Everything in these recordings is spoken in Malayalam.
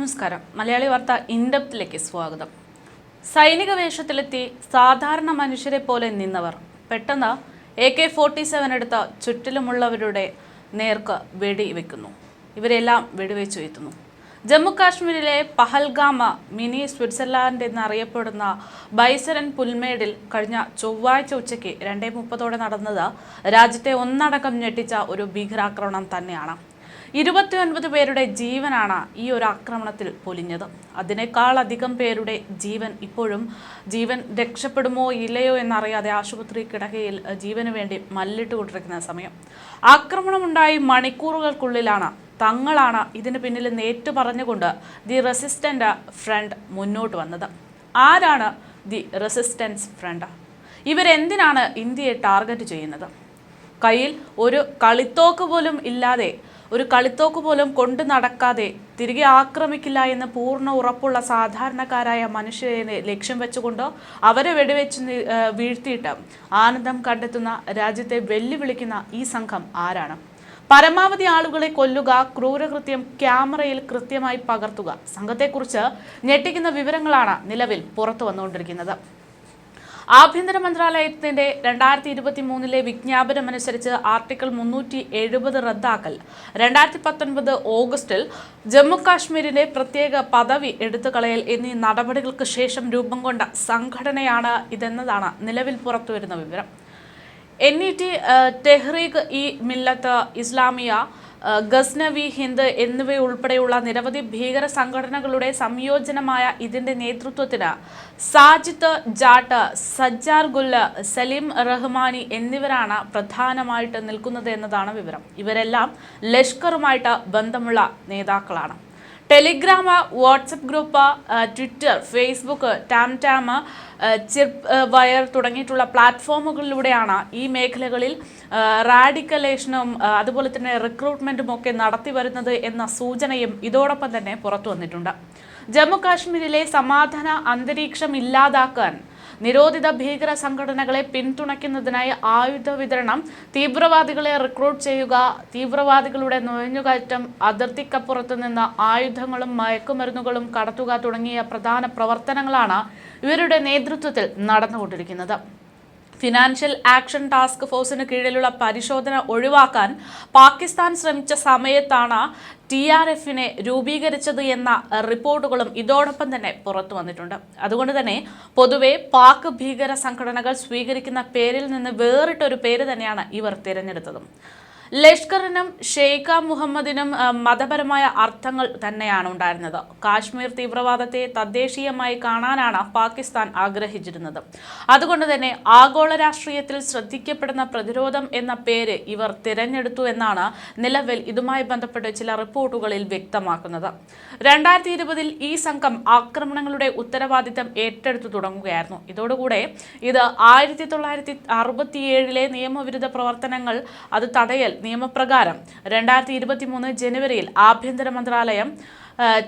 നമസ്കാരം. മലയാളി വാർത്ത ഇൻഡപ്തിലേക്ക് സ്വാഗതം. സൈനിക വേഷത്തിലെത്തി സാധാരണ മനുഷ്യരെ പോലെ നിന്നവർ. പെട്ടെന്ന് എ കെ ഫോർട്ടി സെവൻ എടുത്ത ചുറ്റിലുമുള്ളവരുടെ നേർക്ക് വെടിവെക്കുന്നു. ഇവരെല്ലാം വെടിവെച്ചു എത്തുന്നു. ജമ്മു കാശ്മീരിലെ പഹൽഗാമ മിനി സ്വിറ്റ്സർലാൻഡ് എന്നറിയപ്പെടുന്ന ബൈസരൻ പുൽമേടിൽ കഴിഞ്ഞ ചൊവ്വാഴ്ച ഉച്ചയ്ക്ക് രണ്ടേ മുപ്പതോടെ നടന്നത് രാജ്യത്തെ ഒന്നടക്കം ഞെട്ടിച്ച ഒരു ഭീകരാക്രമണം തന്നെയാണ്. ഇരുപത്തിയൊൻപത് പേരുടെ ജീവനാണ് ഈ ഒരു ആക്രമണത്തിൽ പൊലിഞ്ഞത്. അതിനേക്കാളധികം പേരുടെ ജീവൻ ഇപ്പോഴും ജീവൻ രക്ഷപ്പെടുമോ ഇല്ലയോ എന്നറിയാതെ ആശുപത്രി കിടക്കയിൽ ജീവന് വേണ്ടി മല്ലിട്ട് കൊണ്ടിരിക്കുന്ന സമയം. ആക്രമണമുണ്ടായി മണിക്കൂറുകൾക്കുള്ളിലാണ് തങ്ങളാണ് ഇതിന് പിന്നിൽ നേറ്റു പറഞ്ഞുകൊണ്ട് ദി റെസിസ്റ്റന്റ് ഫ്രണ്ട് മുന്നോട്ട് വന്നത്. ആരാണ് ദി റെസിസ്റ്റൻസ് ഫ്രണ്ട്? ഇവരെന്തിനാണ് ഇന്ത്യയെ ടാർഗറ്റ് ചെയ്യുന്നത്? കയ്യിൽ ഒരു കളിത്തോക്ക് പോലും ഇല്ലാതെ ഒരു കളിത്തോക്ക് പോലും കൊണ്ടു നടക്കാതെ തിരികെ ആക്രമിക്കില്ല എന്ന് പൂർണ ഉറപ്പുള്ള സാധാരണക്കാരായ മനുഷ്യരെ ലക്ഷ്യം വെച്ചുകൊണ്ടോ അവരെ വെടിവെച്ച് വീഴ്ത്തിയിട്ട് ആനന്ദം കണ്ടെത്തുന്ന രാജ്യത്തെ വെല്ലുവിളിക്കുന്ന ഈ സംഘം ആരാണ്? പരമാവധി ആളുകളെ കൊല്ലുക ക്രൂരകൃത്യം ക്യാമറയിൽ കൃത്യമായി പകർത്തുക സംഘത്തെക്കുറിച്ച് ഞെട്ടിക്കുന്ന വിവരങ്ങളാണ് നിലവിൽ പുറത്തു വന്നുകൊണ്ടിരിക്കുന്നത്. ആഭ്യന്തര മന്ത്രാലയത്തിന്റെ രണ്ടായിരത്തി ഇരുപത്തി മൂന്നിലെ വിജ്ഞാപനമനുസരിച്ച് ആർട്ടിക്കിൾ മുന്നൂറ്റി എഴുപത് റദ്ദാക്കൽ. രണ്ടായിരത്തി പത്തൊൻപത് ഓഗസ്റ്റിൽ ജമ്മു കാശ്മീരിന്റെ പ്രത്യേക പദവി എടുത്തുകളയൽ എന്നീ നടപടികൾക്ക് ശേഷം രൂപം കൊണ്ട സംഘടനയാണ് ഇതെന്നതാണ് നിലവിൽ പുറത്തുവരുന്ന വിവരം. N E T Tehreek e Millat Islamia Ghaznavi Hind എന്നിവയുൾപ്പെടെയുള്ള നിരവധി ഭീകര സംഘടനകളുടെ സംയോജനമായ ഇതിന്റെ നേതൃത്വത്തിന് സാജിത്ത് ജാട്ട് സജ്ജാർ ഗുല്ല സലീം റഹ്മാനി എന്നിവരാണ് പ്രധാനമായിട്ട് നിൽക്കുന്നത് എന്നതാണ് വിവരം. ഇവരെല്ലാം ലഷ്കറുമായിട്ട് ബന്ധമുള്ള നേതാക്കളാണ്. Telegram WhatsApp group Twitter Facebook TamTam Chirp Wire തുടങ്ങിയിട്ടുള്ള പ്ലാറ്റ്ഫോമുകളിലൂടെയാണ് ഈ മേഖലകളിൽ റാഡിക്കലേഷനും അതുപോലെ തന്നെ റിക്രൂട്ട്മെന്റും ഒക്കെ നടത്തി വരുന്നത് എന്ന സൂചനയും ഇതോടൊപ്പം തന്നെ പുറത്തു വന്നിട്ടുണ്ട്. ജമ്മു കാശ്മീരിലെ സമാധാന അന്തരീക്ഷം ഇല്ലാതാക്കാൻ നിരോധിത ഭീകര സംഘടനകളെ പിന്തുണയ്ക്കുന്നതിനായി ആയുധ വിതരണം തീവ്രവാദികളെ റിക്രൂട്ട് ചെയ്യുക തീവ്രവാദികളുടെ നുഴഞ്ഞുകയറ്റം അതിർത്തിക്കപ്പുറത്ത് നിന്ന് ആയുധങ്ങളും മയക്കുമരുന്നുകളും കടത്തുക തുടങ്ങിയ പ്രധാന പ്രവർത്തനങ്ങളാണ് ഇവരുടെ നേതൃത്വത്തിൽ നടന്നുകൊണ്ടിരിക്കുന്നത്. ഫിനാൻഷ്യൽ ആക്ഷൻ ടാസ്ക് ഫോഴ്സിന് കീഴിലുള്ള പരിശോധന ഒഴിവാക്കാൻ പാകിസ്ഥാൻ ശ്രമിച്ച സമയത്താണ് ടി ആർ എഫിനെ രൂപീകരിച്ചത് എന്ന റിപ്പോർട്ടുകളും ഇതോടൊപ്പം തന്നെ പുറത്തു വന്നിട്ടുണ്ട്. അതുകൊണ്ട് തന്നെ പൊതുവെ പാക് ഭീകര സംഘടനകൾ സ്വീകരിക്കുന്ന പേരിൽ നിന്ന് വേറിട്ടൊരു പേര് തന്നെയാണ് ഇവർ തിരഞ്ഞെടുത്തതും. ലഷ്കറിനും ഷെയ്ഖ മുഹമ്മദിനും മതപരമായ അർത്ഥങ്ങൾ തന്നെയാണ് ഉണ്ടായിരുന്നത്. കാശ്മീർ തീവ്രവാദത്തെ തദ്ദേശീയമായി കാണാനാണ് പാകിസ്ഥാൻ ആഗ്രഹിച്ചിരുന്നത്. അതുകൊണ്ട് തന്നെ ആഗോള രാഷ്ട്രീയത്തിൽ ശ്രദ്ധിക്കപ്പെടുന്ന പ്രതിരോധം എന്ന പേര് ഇവർ തിരഞ്ഞെടുത്തു എന്നാണ് നിലവിൽ ഇതുമായി ബന്ധപ്പെട്ട് ചില റിപ്പോർട്ടുകളിൽ വ്യക്തമാക്കുന്നത്. രണ്ടായിരത്തി ഇരുപതിൽ ഈ സംഘം ആക്രമണങ്ങളുടെ ഉത്തരവാദിത്തം ഏറ്റെടുത്തു തുടങ്ങുകയായിരുന്നു. ഇതോടുകൂടെ ഇത് ആയിരത്തി തൊള്ളായിരത്തി അറുപത്തിയേഴിലെ നിയമവിരുദ്ധ പ്രവർത്തനങ്ങൾ അത് തടയൽ നിയമപ്രകാരം രണ്ടായിരത്തി ഇരുപത്തി മൂന്ന് ജനുവരിയിൽ ആഭ്യന്തര മന്ത്രാലയം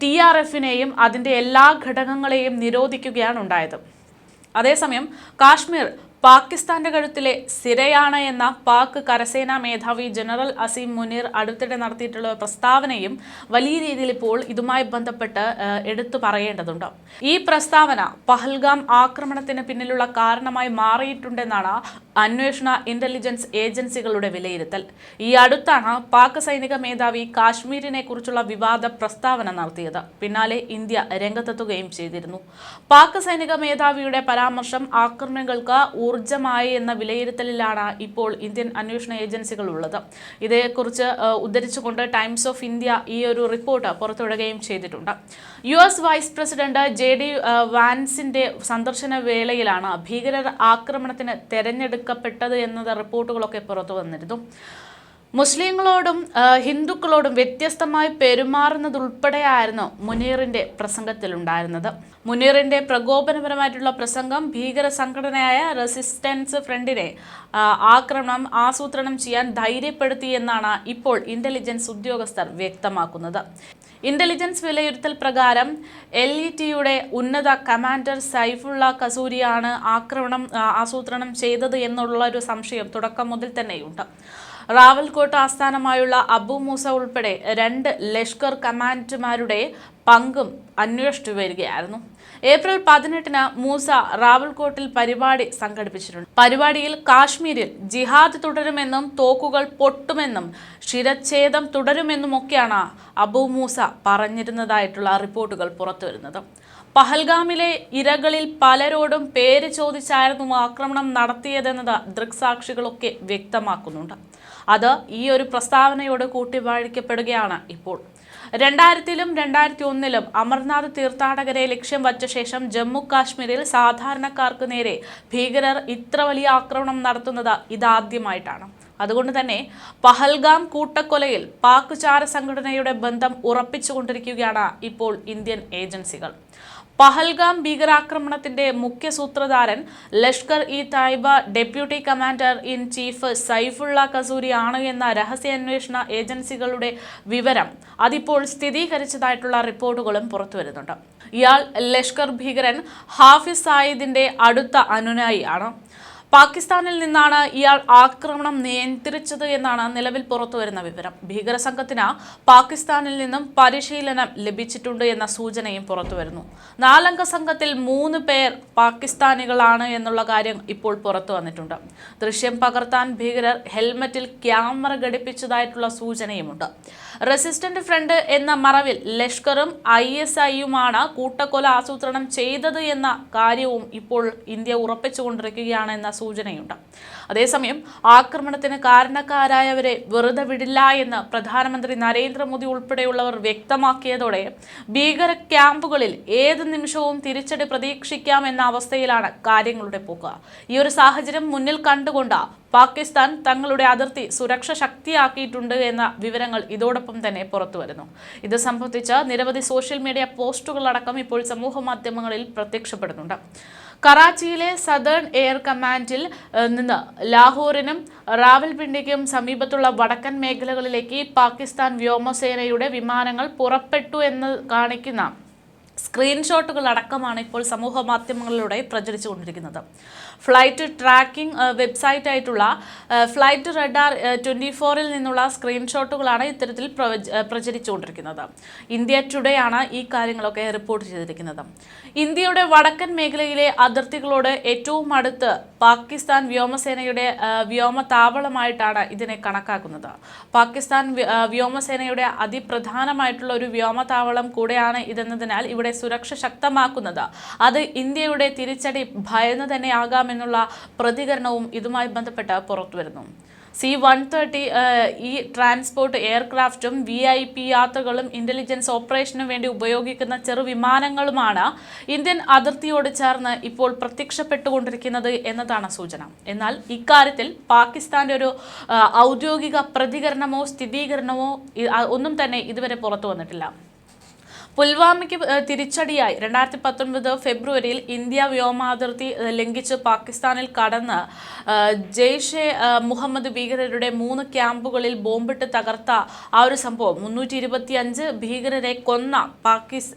ടി ആർ എഫിനെയും അതിന്റെ എല്ലാ ഘടകങ്ങളെയും നിരോധിക്കുകയാണ് ഉണ്ടായത്. അതേസമയം കാശ്മീർ പാകിസ്ഥാന്റെ കഴുത്തിലെ സിരയാണ് എന്ന പാക് കരസേനാ മേധാവി ജനറൽ അസീം മുനീർ അടുത്തിടെ നടത്തിയിട്ടുള്ള പ്രസ്താവനയും വലിയ രീതിയിൽ ഇപ്പോൾ ഇതുമായി ബന്ധപ്പെട്ട് എടുത്തു പറയേണ്ടതുണ്ട്. ഈ പ്രസ്താവന പഹൽഗാം ആക്രമണത്തിന് പിന്നിലുള്ള കാരണമായി മാറിയിട്ടുണ്ടെന്നാണ് അന്വേഷണ ഇന്റലിജൻസ് ഏജൻസികളുടെ വിലയിരുത്തൽ. ഈ അടുത്താണ് പാക് സൈനിക മേധാവി കാശ്മീരിനെ കുറിച്ചുള്ള വിവാദ പ്രസ്താവന നടത്തിയത്. പിന്നാലെ ഇന്ത്യ രംഗത്തെത്തുകയും ചെയ്തിരുന്നു. പാക് സൈനിക മേധാവിയുടെ പരാമർശം ആക്രമണങ്ങൾക്ക് ഊർജമായി എന്ന വിലയിരുത്തലിലാണ് ഇപ്പോൾ ഇന്ത്യൻ അന്വേഷണ ഏജൻസികൾ ഉള്ളത്. ഇതേക്കുറിച്ച് ഉദ്ധരിച്ചുകൊണ്ട് ടൈംസ് ഓഫ് ഇന്ത്യ ഈ ഒരു റിപ്പോർട്ട് പുറത്തുവിടുകയും ചെയ്തിട്ടുണ്ട്. U S vice president J D വാൻസിന്റെ സന്ദർശന വേളയിലാണ് ഭീകരർ ആക്രമണത്തിന് തെരഞ്ഞെടുക്കപ്പെട്ടത് എന്നത് റിപ്പോർട്ടുകളൊക്കെ പുറത്തു വന്നിരുന്നു. മുസ്ലിങ്ങളോടും ഹിന്ദുക്കളോടും വ്യത്യസ്തമായി പെരുമാറുന്നതുൾപ്പെടെയായിരുന്നു മുനീറിന്റെ പ്രസംഗത്തിലുണ്ടായിരുന്നത് മുനീറിന്റെ പ്രകോപനപരമായിട്ടുള്ള പ്രസംഗം ഭീകര സംഘടനയായ റെസിസ്റ്റൻസ് ഫ്രണ്ടിനെ ആക്രമണം ആസൂത്രണം ചെയ്യാൻ ധൈര്യപ്പെടുത്തി എന്നാണ് ഇപ്പോൾ ഇന്റലിജൻസ് ഉദ്യോഗസ്ഥർ വ്യക്തമാക്കുന്നത്. ഇന്റലിജൻസ് വിലയിരുത്തൽ പ്രകാരം എൽ ഇ ടിയുടെ ഉന്നത കമാൻഡർ സൈഫുള്ള കസൂരിയാണ് ആക്രമണം ആസൂത്രണം ചെയ്തത് എന്നുള്ള ഒരു സംശയം തുടക്കം മുതൽ തന്നെയുണ്ട്. റാവൽകോട്ട് ആസ്ഥാനമായുള്ള അബു മൂസ ഉൾപ്പെടെ രണ്ട് ലഷ്കർ കമാൻഡർമാരുടെ പങ്കും അന്വേഷിച്ചു വരികയായിരുന്നു. ഏപ്രിൽ പതിനെട്ടിന് മൂസ റാവൽകോട്ടിൽ പരിപാടി സംഘടിപ്പിച്ചിട്ടുണ്ട്. പരിപാടിയിൽ കാശ്മീരിൽ ജിഹാദ് തുടരുമെന്നും തോക്കുകൾ പൊട്ടുമെന്നും ശിരച്ഛേദം തുടരുമെന്നുമൊക്കെയാണ് അബു മൂസ പറഞ്ഞിരുന്നതായിട്ടുള്ള റിപ്പോർട്ടുകൾ പുറത്തുവരുന്നത്. പഹൽഗാമിലെ ഇരകളിൽ പലരോടും പേര് ചോദിച്ചായിരുന്നു ആക്രമണം നടത്തിയതെന്നത് ദൃക്സാക്ഷികളൊക്കെ വ്യക്തമാക്കുന്നുണ്ട്. അത് ഈ ഒരു പ്രസ്താവനയോട് കൂട്ടിവാഴിക്കപ്പെടുകയാണ് ഇപ്പോൾ. രണ്ടായിരത്തിലും രണ്ടായിരത്തി ഒന്നിലും അമർനാഥ് തീർത്ഥാടകരെ ലക്ഷ്യം വച്ച ശേഷം ജമ്മു കാശ്മീരിൽ സാധാരണക്കാർക്ക് നേരെ ഭീകരർ ഇത്ര വലിയ ആക്രമണം നടത്തുന്നത് ഇതാദ്യമായിട്ടാണ്. അതുകൊണ്ട് തന്നെ പഹൽഗാം കൂട്ടക്കൊലയിൽ പാക് ചാര സംഘടനയുടെ ബന്ധം ഉറപ്പിച്ചുകൊണ്ടിരിക്കുകയാണ് ഇപ്പോൾ ഇന്ത്യൻ ഏജൻസികൾ. പഹൽഗാം ഭീകരാക്രമണത്തിന്റെ മുഖ്യ സൂത്രധാരൻ Lashkar e Taiba deputy commander in chief Saifullah Kasuri ആണ് എന്ന രഹസ്യാന്വേഷണ ഏജൻസികളുടെ വിവരം അതിപ്പോൾ സ്ഥിരീകരിച്ചതായിട്ടുള്ള റിപ്പോർട്ടുകളും പുറത്തുവരുന്നുണ്ട്. ഇയാൾ ലഷ്കർ ഭീകരൻ ഹാഫിസ് സായിദിന്റെ അടുത്ത അനുനായിയാണ് പാകിസ്ഥാനിൽ നിന്നാണ് ഇയാൾ ആക്രമണം നിയന്ത്രിച്ചത് എന്നാണ് നിലവിൽ പുറത്തുവരുന്ന വിവരം. ഭീകര സംഘത്തിന് പാകിസ്ഥാനിൽ നിന്നും പരിശീലനം ലഭിച്ചിട്ടുണ്ട് എന്ന സൂചനയും പുറത്തുവരുന്നു. നാലംഗ സംഘത്തിൽ മൂന്ന് പേർ പാകിസ്ഥാനികളാണ് എന്നുള്ള കാര്യം ഇപ്പോൾ പുറത്തു വന്നിട്ടുണ്ട്. ദൃശ്യം പകർത്താൻ ഭീകരർ ഹെൽമറ്റിൽ ക്യാമറ ഘടിപ്പിച്ചതായിട്ടുള്ള സൂചനയുമുണ്ട്. റെസിസ്റ്റന്റ് ഫ്രണ്ട് എന്ന മറവിൽ ലഷ്കറും ഐ എസ് ഐയുമാണ് കൂട്ടക്കൊല ആസൂത്രണം ചെയ്തത് എന്ന കാര്യവും ഇപ്പോൾ ഇന്ത്യ ഉറപ്പിച്ചുകൊണ്ടിരിക്കുകയാണ് എന്ന സൂചനയുണ്ട്. അതേസമയം ആക്രമണത്തിന് കാരണക്കാരായവരെ വെറുതെ വിടില്ല എന്ന് പ്രധാനമന്ത്രി നരേന്ദ്രമോദി ഉൾപ്പെടെയുള്ളവർ വ്യക്തമാക്കിയതോടെ ഭീകര ക്യാമ്പുകളിൽ ഏത് നിമിഷവും തിരിച്ചടി പ്രതീക്ഷിക്കാം എന്ന അവസ്ഥയിലാണ് കാര്യങ്ങളുടെ പോക്ക്. ഈ ഒരു സാഹചര്യം മുന്നിൽ കണ്ടുകൊണ്ട് പാകിസ്ഥാൻ തങ്ങളുടെ അതിർത്തി സുരക്ഷ ശക്തിയാക്കിയിട്ടുണ്ട് എന്ന വിവരങ്ങൾ ഇതോടൊപ്പം തന്നെ പുറത്തു വരുന്നു. ഇത് സംബന്ധിച്ച് നിരവധി സോഷ്യൽ മീഡിയ പോസ്റ്റുകളടക്കം ഇപ്പോൾ സമൂഹ മാധ്യമങ്ങളിൽ പ്രത്യക്ഷപ്പെടുന്നുണ്ട്. കറാച്ചിയിലെ സദേൺ എയർ കമാൻഡിൽ ഏഹ്, നിന്ന് ലാഹോറിനും റാവൽപിണ്ടിക്കും സമീപത്തുള്ള വടക്കൻ മേഖലകളിലേക്ക് പാകിസ്ഥാൻ വ്യോമസേനയുടെ വിമാനങ്ങൾ പുറപ്പെട്ടു എന്ന് കാണിക്കുന്ന സ്ക്രീൻഷോട്ടുകൾ അടക്കമാണ് ഇപ്പോൾ സമൂഹ മാധ്യമങ്ങളിലൂടെ പ്രചരിച്ചുകൊണ്ടിരിക്കുന്നത്. ഫ്ലൈറ്റ് ട്രാക്കിംഗ് വെബ്സൈറ്റ് ആയിട്ടുള്ള ഫ്ലൈറ്റ് റഡാർ ട്വന്റി ഫോറിൽ നിന്നുള്ള സ്ക്രീൻഷോട്ടുകളാണ് ഇത്തരത്തിൽ പ്രചരിച്ചുകൊണ്ടിരിക്കുന്നത്. ഇന്ത്യ ടുഡേ ആണ് ഈ കാര്യങ്ങളൊക്കെ റിപ്പോർട്ട് ചെയ്തിരിക്കുന്നത്. ഇന്ത്യയുടെ വടക്കൻ മേഖലയിലെ അതിർത്തികളോട് ഏറ്റവും അടുത്ത് പാകിസ്ഥാൻ വ്യോമസേനയുടെ വ്യോമ താവളമായിട്ടാണ് ഇതിനെ കണക്കാക്കുന്നത്. പാകിസ്ഥാൻ വ്യോമസേനയുടെ അതിപ്രധാനമായിട്ടുള്ള ഒരു വ്യോമതാവളം കൂടെയാണ് ഇതെന്നതിനാൽ ഇവിടെ സുരക്ഷ ശക്തമാക്കുന്നത്. അത് ഇന്ത്യയുടെ തിരിച്ചടി ഭയന്ന് തന്നെ ആകാമെന്നുള്ള പ്രതികരണവും ഇതുമായി ബന്ധപ്പെട്ട് പുറത്തുവരുന്നു സി വൺ തേർട്ടി ഈ ട്രാൻസ്പോർട്ട് എയർക്രാഫ്റ്റും വി ഐ പി യാത്രകളും ഇന്റലിജൻസ് ഓപ്പറേഷനും വേണ്ടി ഉപയോഗിക്കുന്ന ചെറുവിമാനങ്ങളുമാണ് ഇന്ത്യൻ അതിർത്തിയോട് ചേർന്ന് ഇപ്പോൾ പ്രത്യക്ഷപ്പെട്ടുകൊണ്ടിരിക്കുന്നത് എന്നതാണ് സൂചന. എന്നാൽ ഇക്കാര്യത്തിൽ പാകിസ്ഥാന്റെ ഒരു ഔദ്യോഗിക പ്രതികരണമോ സ്ഥിരീകരണമോ ഒന്നും തന്നെ ഇതുവരെ പുറത്തു വന്നിട്ടില്ല. പുൽവാമയ്ക്ക് തിരിച്ചടിയായി. രണ്ടായിരത്തി പത്തൊൻപത് ഫെബ്രുവരിയിൽ ഇന്ത്യ വ്യോമാതിർത്തി ലംഘിച്ച് പാകിസ്ഥാനിൽ കടന്ന് ജെയ്ഷെ മുഹമ്മദ് ഭീകരരുടെ മൂന്ന് ക്യാമ്പുകളിൽ ബോംബിട്ട് തകർത്ത ആ ഒരു സംഭവം. മുന്നൂറ്റി ഇരുപത്തി അഞ്ച് ഭീകരരെ കൊന്ന പാകിസ്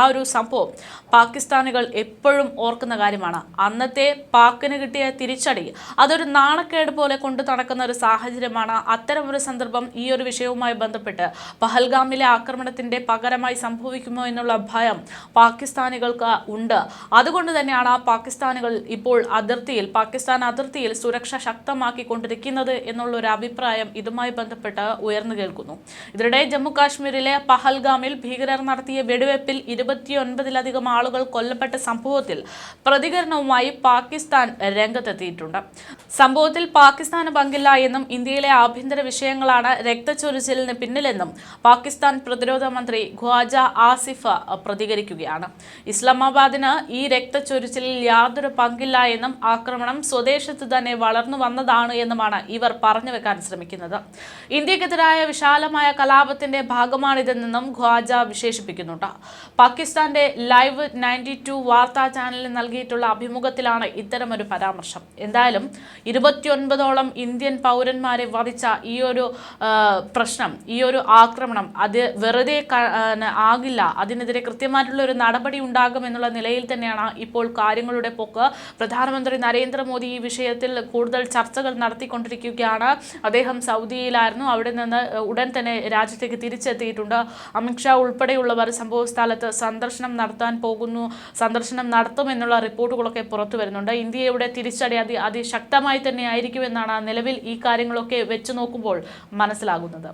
ആ ഒരു സംഭവം പാകിസ്ഥാനികൾ എപ്പോഴും ഓർക്കുന്ന കാര്യമാണ്. അന്നത്തെ പാക്കിന് കിട്ടിയ തിരിച്ചടി അതൊരു നാണക്കേട് പോലെ കൊണ്ടു നടക്കുന്ന ഒരു സാഹചര്യമാണ്. അത്തരമൊരു സന്ദർഭം ഈ ഒരു വിഷയവുമായി ബന്ധപ്പെട്ട് പഹൽഗാമിലെ ആക്രമണത്തിന്റെ പകരമായി സംഭവിക്കുമോ എന്നുള്ള ഭയം പാകിസ്ഥാനികൾക്ക് ഉണ്ട്. അതുകൊണ്ട് തന്നെയാണ് ആ പാകിസ്ഥാനുകൾ ഇപ്പോൾ അതിർത്തിയിൽ പാകിസ്ഥാൻ അതിർത്തിയിൽ സുരക്ഷ ശക്തമാക്കിക്കൊണ്ടിരിക്കുന്നത് എന്നുള്ള ഒരു അഭിപ്രായം ഇതുമായി ബന്ധപ്പെട്ട് ഉയർന്നു കേൾക്കുന്നു. ഇതിനിടെ ജമ്മു കാശ്മീരിലെ പഹൽഗാമിൽ ഭീകരർ നടത്തിയ വെടിവെപ്പിൽ ഇരുപത്തിയൊൻപതിലധികം ആളുകൾ കൊല്ലപ്പെട്ട സംഭവത്തിൽ പ്രതികരണവുമായി പാകിസ്ഥാൻ രംഗത്തെത്തിയിട്ടുണ്ട്. സംഭവത്തിൽ പാകിസ്ഥാന് പങ്കില്ല എന്നും ഇന്ത്യയിലെ ആഭ്യന്തര വിഷയങ്ങളാണ് രക്തച്ചൊരിച്ചിലിന് പിന്നിലെന്നും പാകിസ്ഥാൻ പ്രതിരോധ മന്ത്രി ഖ്വാജ ആസിഫ പ്രതികരിക്കുകയാണ്. ഇസ്ലാമാബാദിന് ഈ രക്തച്ചൊരിച്ചിലിൽ യാതൊരു പങ്കില്ല എന്നും ആക്രമണം സ്വദേശത്ത് തന്നെ വളർന്നു വന്നതാണ് എന്നുമാണ് ഇവർ പറഞ്ഞു വെക്കാൻ ശ്രമിക്കുന്നത്. ഇന്ത്യക്കെതിരായ വിശാലമായ കലാപത്തിന്റെ ഭാഗമാണിതെന്നും ഖ്വാജ വിശേഷിപ്പിക്കുന്നുണ്ട്. പാകിസ്ഥാന്റെ ലൈവ് നയന്റി ടു വാർത്താ ചാനലിൽ നൽകിയിട്ടുള്ള അഭിമുഖത്തിലാണ് ഇത്തരമൊരു പരാമർശം. എന്തായാലും ഇരുപത്തിയൊൻപതോളം ഇന്ത്യൻ പൗരന്മാരെ വധിച്ച ഈ ഒരു പ്രശ്നം ഈ ഒരു ആക്രമണം അത് വെറുതെ ക- ആകില്ല അതിനെതിരെ കൃത്യമായിട്ടുള്ള ഒരു നടപടി ഉണ്ടാകും എന്നുള്ള നിലയിൽ തന്നെയാണ് ഇപ്പോൾ കാര്യങ്ങളുടെ പോക്ക്. പ്രധാനമന്ത്രി നരേന്ദ്രമോദി ഈ വിഷയത്തിൽ കൂടുതൽ ചർച്ചകൾ നടത്തിക്കൊണ്ടിരിക്കുകയാണ്. അദ്ദേഹം സൗദിയിലായിരുന്നു. അവിടെ നിന്ന് ഉടൻ തന്നെ രാജ്യത്തേക്ക് തിരിച്ചെത്തിയിട്ടുണ്ട്. അമിത്ഷാ ഉൾപ്പെടെയുള്ളവർ സംഭവ സ്ഥലത്ത് സന്ദർശനം നടത്താൻ പോകുന്നു. സന്ദർശനം നടത്തുമെന്നുള്ള റിപ്പോർട്ടുകളൊക്കെ പുറത്തു വരുന്നുണ്ട്. ഇന്ത്യയുടെ തിരിച്ചടി അതി അതിശക്തമായി തന്നെ ആയിരിക്കുമെന്നാണ് നിലവിൽ ഈ കാര്യങ്ങളൊക്കെ വെച്ചു നോക്കുമ്പോൾ മനസ്സിലാകുന്നത്.